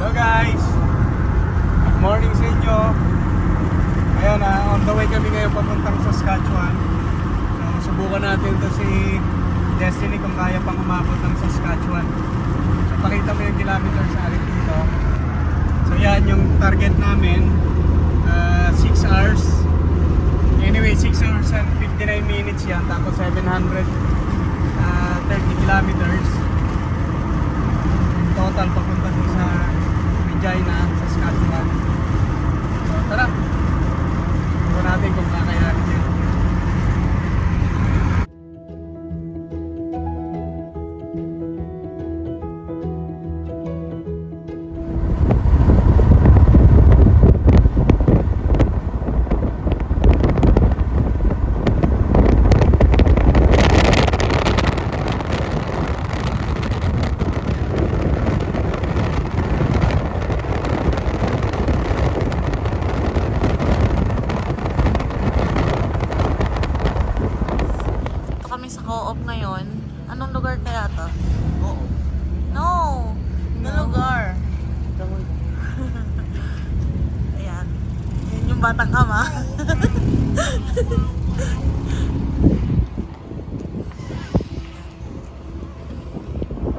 Hello guys! Good morning sa inyo. Ayan, ah, on the way kami ngayon papuntang Saskatchewan. So, subukan natin to si Destiny kung kaya pang umabot ng Saskatchewan. So, pakita mo yung kilometer sa akin dito. So, yan yung target namin. 6 hours. Anyway, 6 hours and 59 minutes yan. Tapos 730 kilometers total papunta sa Regina, Saskatchewan. So tara, ito natin kung kakayanin yan.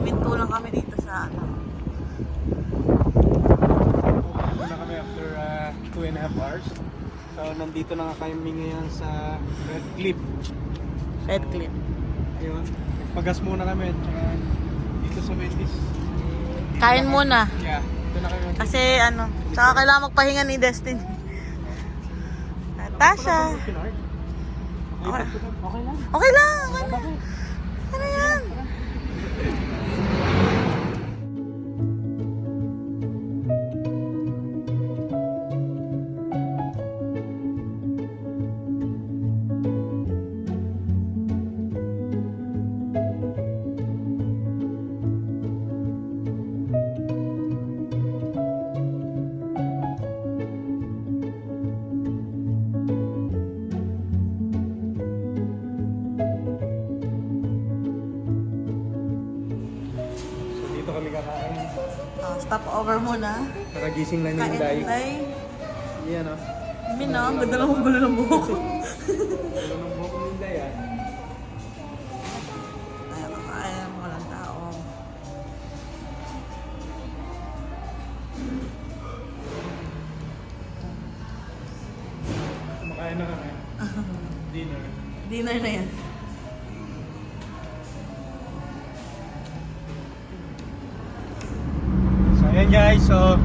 Minto lang kami dito sa ano. Pupunta na kami after 2 and a half hours. So nandito na nga kami ngayon sa Red Cliff. Red Cliff. Ayun. Pagas muna kami dito sa Wendy's. Kain muna. Yeah, dito na kami. Kasi ano, tsaka kailangan magpahinga ni Destiny. Tasha. Okay. Okay lang. Okay lang, okay lang. Ano yan? Dito kami kakain. Oh, stop over muna. Nakagising lang yung Kain day. tay. Yan o. Min ah, ang ganda lang ang gulo ng buhok. Ano nung buhok ng day ah. Ay, kakain walang tao. Kumakain na kami. Dinner. Dinner na yan. Guys, so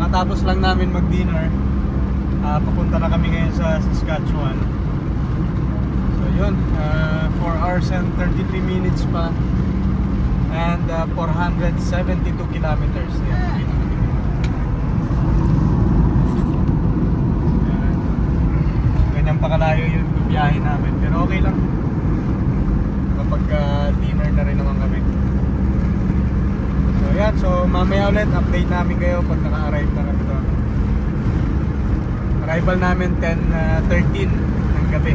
nakatapos lang namin mag-dinner. Ah, papunta na kami ngayon sa Saskatchewan. So yun, ah, 4 hours and 33 minutes pa. And ah, 472 kilometers. Yan. Ganyan pa kalayo yung biyahe namin. Pero okay lang. Kapag ah, dinner na rin naman kami. So yan, so mamaya ulit update namin kayo pag naka-arrive na kami doon. Arrival namin 10.13 ng gabi.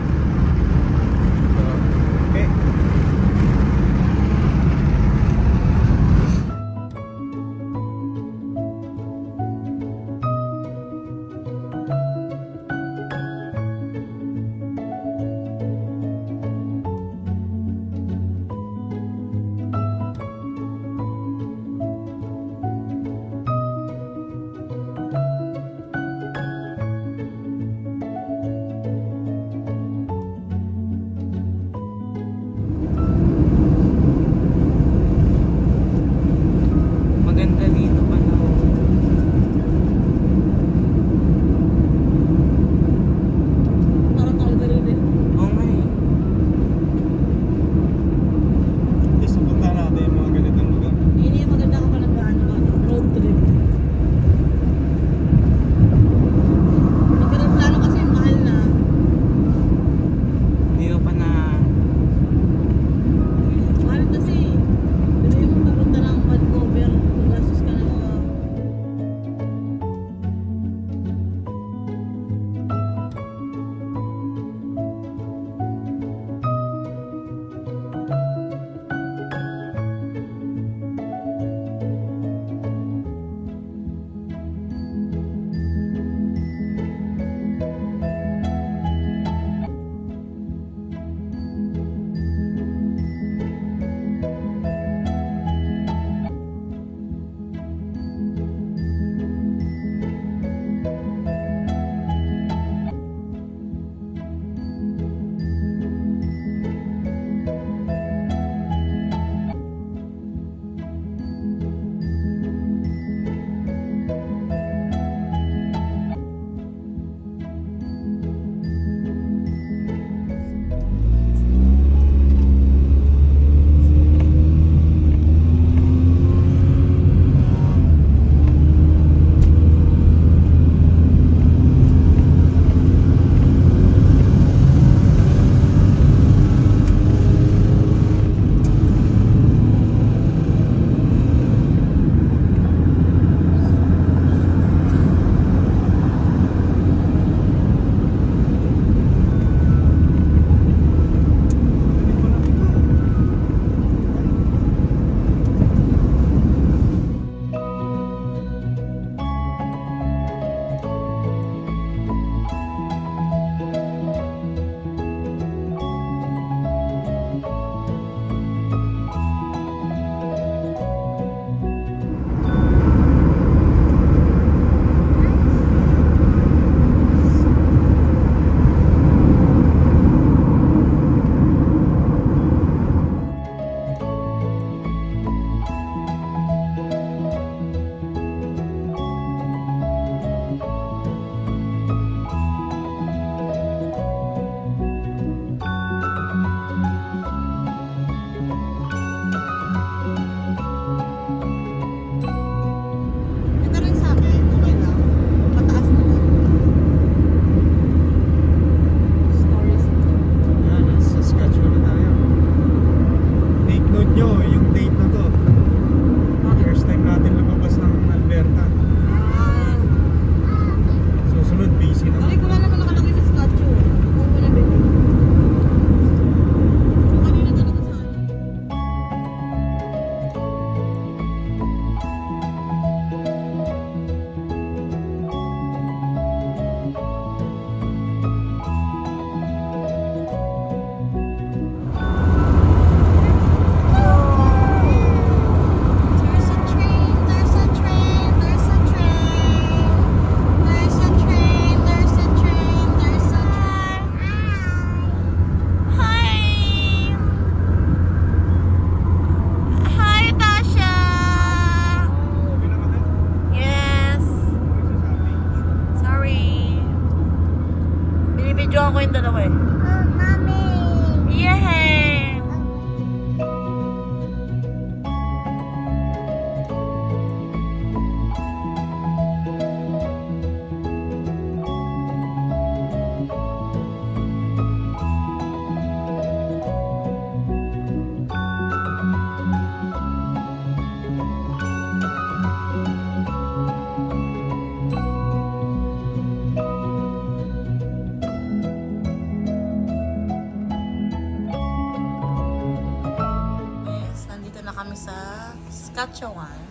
Saskatchewan.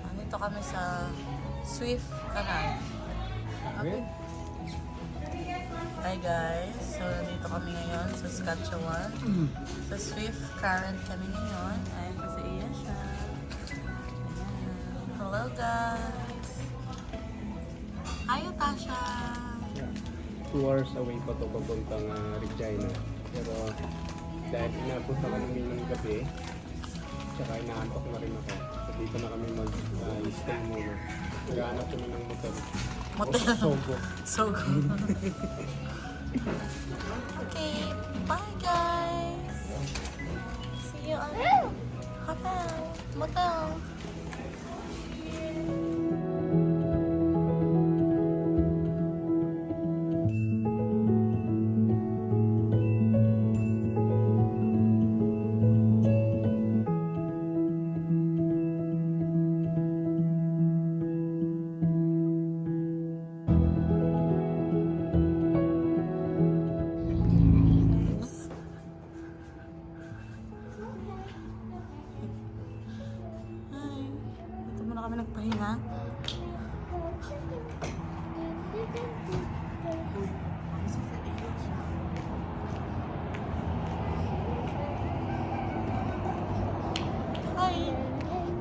Nandito kami sa Swift Canal. Okay. Hi guys, so nandito kami ngayon sa Saskatchewan. Sa Swift Current kami ngayon. Ay, kasi iyan siya. Ayan. Hello guys! Hi, Tasha! Two hours away pa to papuntang uh, Regina. Pero dahil inabot na kami ng gabi, tsaka inaantok na rin ako. So dito na kami mag-stay muna. Naghahanap kami ng motel. Motel. Sogo. So good. okay, bye guys! See you on hotel, motel.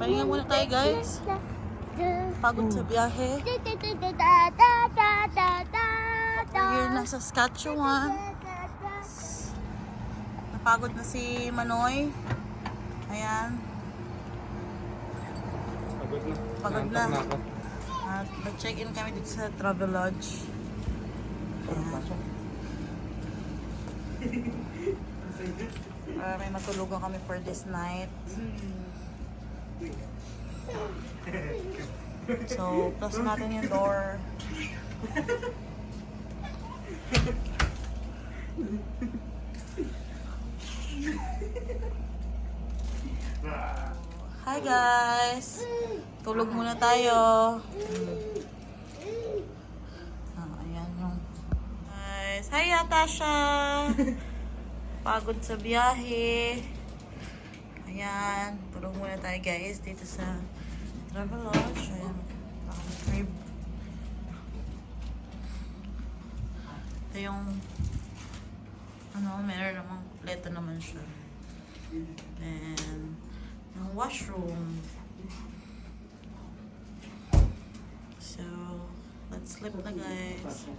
Pahinga muna tayo guys. Pagod sa biyahe. We're na Saskatchewan. Napagod na si Manoy. Ayan. Pagod na. Pagod na. At nag-check-in kami dito sa Travelodge. Para may matulugan kami for this night. So, close natin yung door. Hi guys! Tulog muna tayo. Ah, ayan yung... Guys, hi Natasha! Pagod sa biyahe. Ayan, tulog muna tayo guys dito sa Travelodge. Ayan, parang crib. Ito yung ano, meron namang leto naman siya. Then, yung washroom. So, let's sleep na guys.